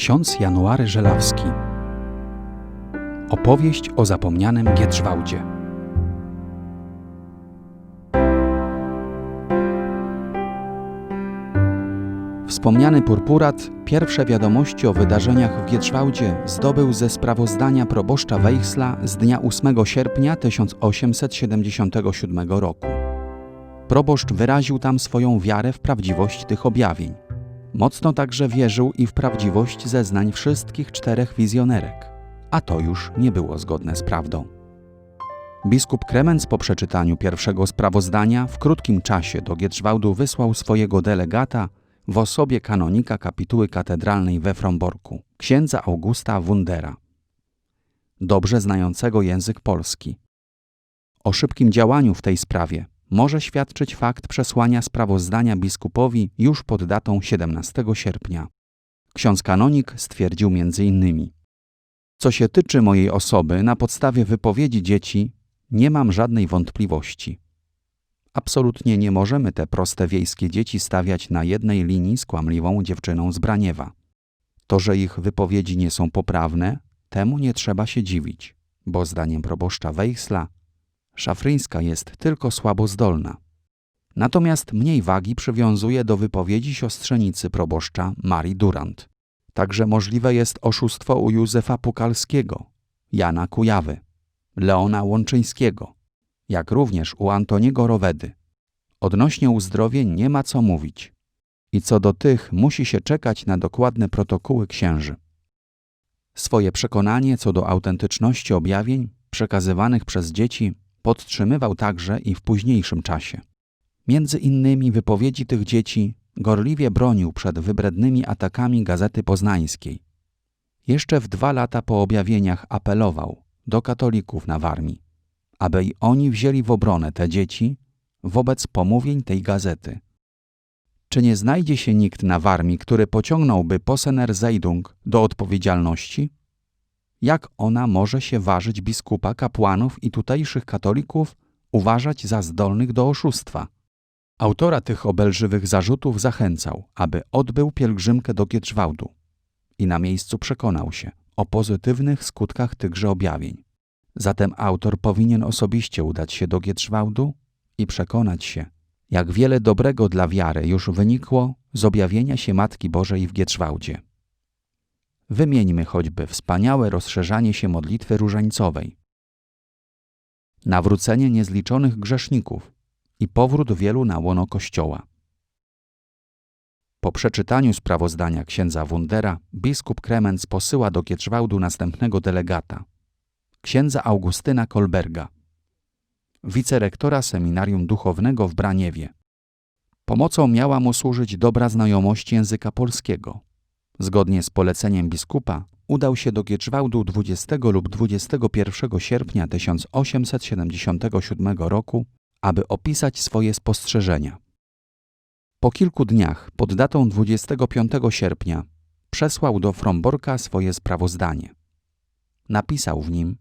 Ksiądz January Żelawski Opowieść o zapomnianym Gietrzwałdzie Wspomniany purpurat pierwsze wiadomości o wydarzeniach w Gietrzwałdzie zdobył ze sprawozdania proboszcza Wejchsla z dnia 8 sierpnia 1877 roku. Proboszcz wyraził tam swoją wiarę w prawdziwość tych objawień. Mocno także wierzył i w prawdziwość zeznań wszystkich czterech wizjonerek, a to już nie było zgodne z prawdą. Biskup Kremenc po przeczytaniu pierwszego sprawozdania w krótkim czasie do Gietrzwałdu wysłał swojego delegata w osobie kanonika kapituły katedralnej we Fromborku, księdza Augusta Wundera, dobrze znającego język polski. O szybkim działaniu w tej sprawie może świadczyć fakt przesłania sprawozdania biskupowi już pod datą 17 sierpnia. Ksiądz kanonik stwierdził m.in. Co się tyczy mojej osoby, na podstawie wypowiedzi dzieci nie mam żadnej wątpliwości. Absolutnie nie możemy te proste wiejskie dzieci stawiać na jednej linii z kłamliwą dziewczyną z Braniewa. To, że ich wypowiedzi nie są poprawne, temu nie trzeba się dziwić, bo zdaniem proboszcza Wejchsla Szafryńska jest tylko słabo zdolna. Natomiast mniej wagi przywiązuje do wypowiedzi siostrzenicy proboszcza Marii Durant. Także możliwe jest oszustwo u Józefa Pukalskiego, Jana Kujawy, Leona Łączyńskiego, jak również u Antoniego Rowedy. Odnośnie uzdrowień nie ma co mówić. I co do tych musi się czekać na dokładne protokoły księży. Swoje przekonanie co do autentyczności objawień przekazywanych przez dzieci podtrzymywał także i w późniejszym czasie. Między innymi wypowiedzi tych dzieci gorliwie bronił przed wybrednymi atakami Gazety Poznańskiej. Jeszcze w dwa lata po objawieniach apelował do katolików na Warmii, aby i oni wzięli w obronę te dzieci wobec pomówień tej gazety. Czy nie znajdzie się nikt na Warmii, który pociągnąłby Posener Zeidung do odpowiedzialności? Jak ona może się ważyć biskupa, kapłanów i tutejszych katolików uważać za zdolnych do oszustwa. Autora tych obelżywych zarzutów zachęcał, aby odbył pielgrzymkę do Gietrzwałdu i na miejscu przekonał się o pozytywnych skutkach tychże objawień. Zatem autor powinien osobiście udać się do Gietrzwałdu i przekonać się, jak wiele dobrego dla wiary już wynikło z objawienia się Matki Bożej w Gietrzwałdzie. Wymieńmy choćby wspaniałe rozszerzanie się modlitwy różańcowej, nawrócenie niezliczonych grzeszników i powrót wielu na łono Kościoła. Po przeczytaniu sprawozdania księdza Wundera, biskup Kremenc posyła do Gietrzwałdu następnego delegata, księdza Augustyna Kolberga, wicerektora seminarium duchownego w Braniewie. Pomocą miała mu służyć dobra znajomość języka polskiego – Zgodnie z poleceniem biskupa udał się do Gieczwałdu 20 lub 21 sierpnia 1877 roku, aby opisać swoje spostrzeżenia. Po kilku dniach, pod datą 25 sierpnia, przesłał do Fromborka swoje sprawozdanie. Napisał w nim,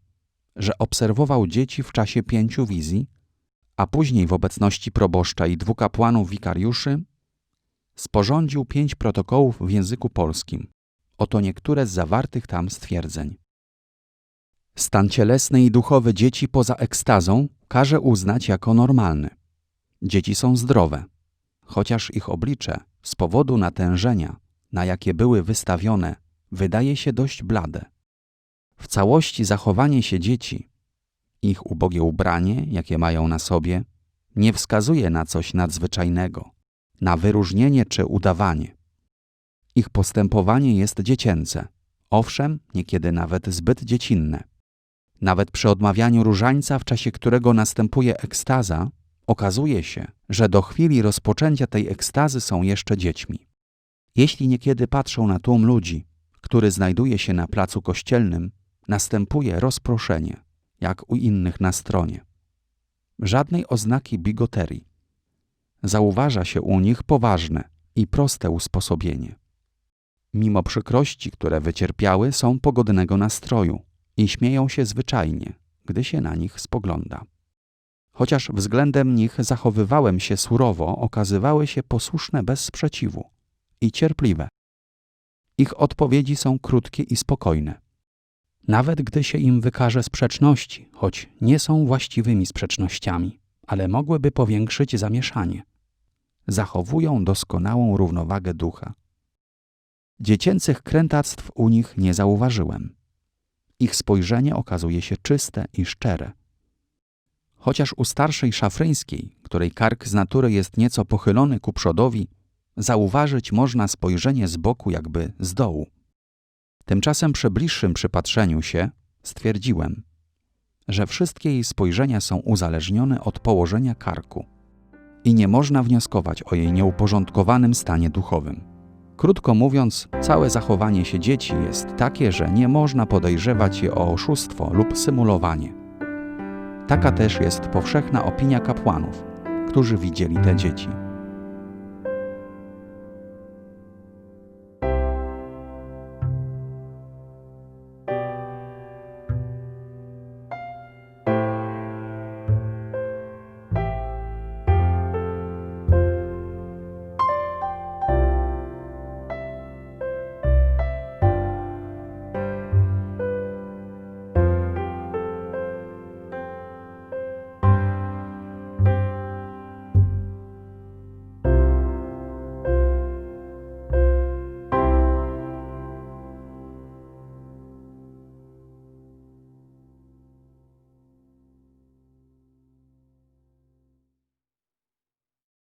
że obserwował dzieci w czasie pięciu wizji, a później w obecności proboszcza i dwóch kapłanów wikariuszy sporządził pięć protokołów w języku polskim. Oto niektóre z zawartych tam stwierdzeń. Stan cielesny i duchowy dzieci poza ekstazą każe uznać jako normalny. Dzieci są zdrowe, chociaż ich oblicze z powodu natężenia, na jakie były wystawione, wydaje się dość blade. W całości zachowanie się dzieci, ich ubogie ubranie, jakie mają na sobie, nie wskazuje na coś nadzwyczajnego na wyróżnienie czy udawanie. Ich postępowanie jest dziecięce, owszem, niekiedy nawet zbyt dziecinne. Nawet przy odmawianiu różańca, w czasie którego następuje ekstaza, okazuje się, że do chwili rozpoczęcia tej ekstazy są jeszcze dziećmi. Jeśli niekiedy patrzą na tłum ludzi, który znajduje się na placu kościelnym, następuje rozproszenie, jak u innych na stronie. Żadnej oznaki bigoterii, zauważa się u nich poważne i proste usposobienie. Mimo przykrości, które wycierpiały, są pogodnego nastroju i śmieją się zwyczajnie, gdy się na nich spogląda. Chociaż względem nich zachowywałem się surowo, okazywały się posłuszne bez sprzeciwu i cierpliwe. Ich odpowiedzi są krótkie i spokojne. Nawet gdy się im wykaże sprzeczności, choć nie są właściwymi sprzecznościami, ale mogłyby powiększyć zamieszanie, zachowują doskonałą równowagę ducha. Dziecięcych krętactw u nich nie zauważyłem. Ich spojrzenie okazuje się czyste i szczere. Chociaż u starszej szafryńskiej, której kark z natury jest nieco pochylony ku przodowi, zauważyć można spojrzenie z boku jakby z dołu. Tymczasem przy bliższym przypatrzeniu się stwierdziłem, że wszystkie jej spojrzenia są uzależnione od położenia karku i nie można wnioskować o jej nieuporządkowanym stanie duchowym. Krótko mówiąc, całe zachowanie się dzieci jest takie, że nie można podejrzewać je o oszustwo lub symulowanie. Taka też jest powszechna opinia kapłanów, którzy widzieli te dzieci.